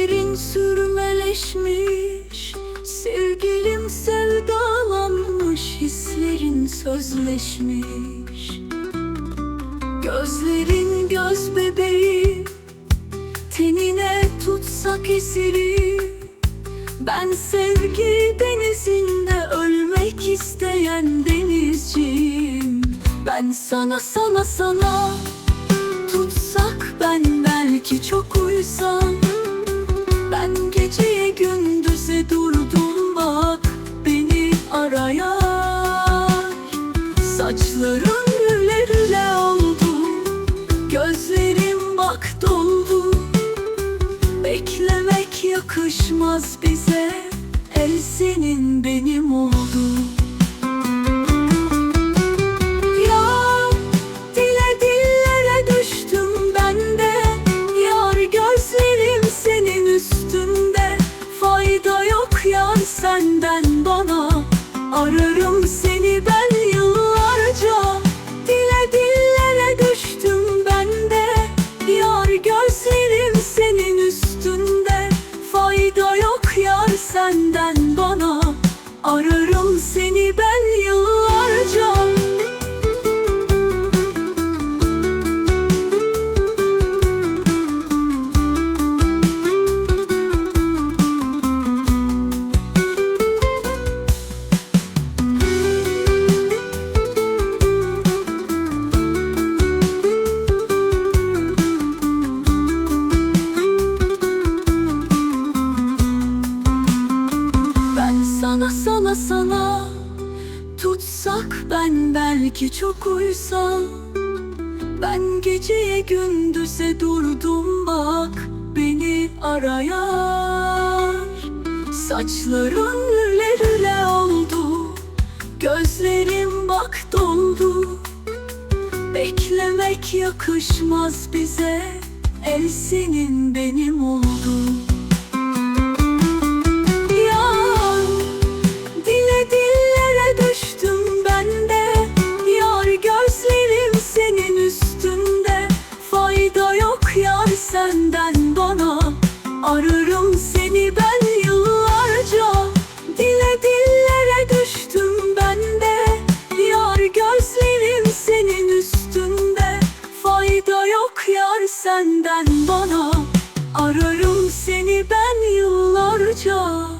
Gözlerin sürmeleşmiş Sevgilim sevdalanmış Hislerin sözleşmiş. Gözlerin göz bebeği Tenine tutsak esiri. Ben sevgi denizinde ölmek isteyen denizciyim. Ben sana sana sana Beklemek yakışmaz bize El senin benim oldu. Ya dile dillere düştüm ben de Yar gözlerim senin üstünde. Fayda yok yar senden bana Ararım seni senden bana Ararım seni sana. Tutsak ben belki çok uysam Ben geceye gündüze durdum bak Beni arayan. Saçların lüle lüle oldu Gözlerim bak doldu. Beklemek yakışmaz bize El senin benim oldu senden bana. Ararım seni ben yıllarca. Dile dillere düştüm ben de. Yar gözlerim senin üstünde. Fayda yok yar senden bana. Ararım seni ben yıllarca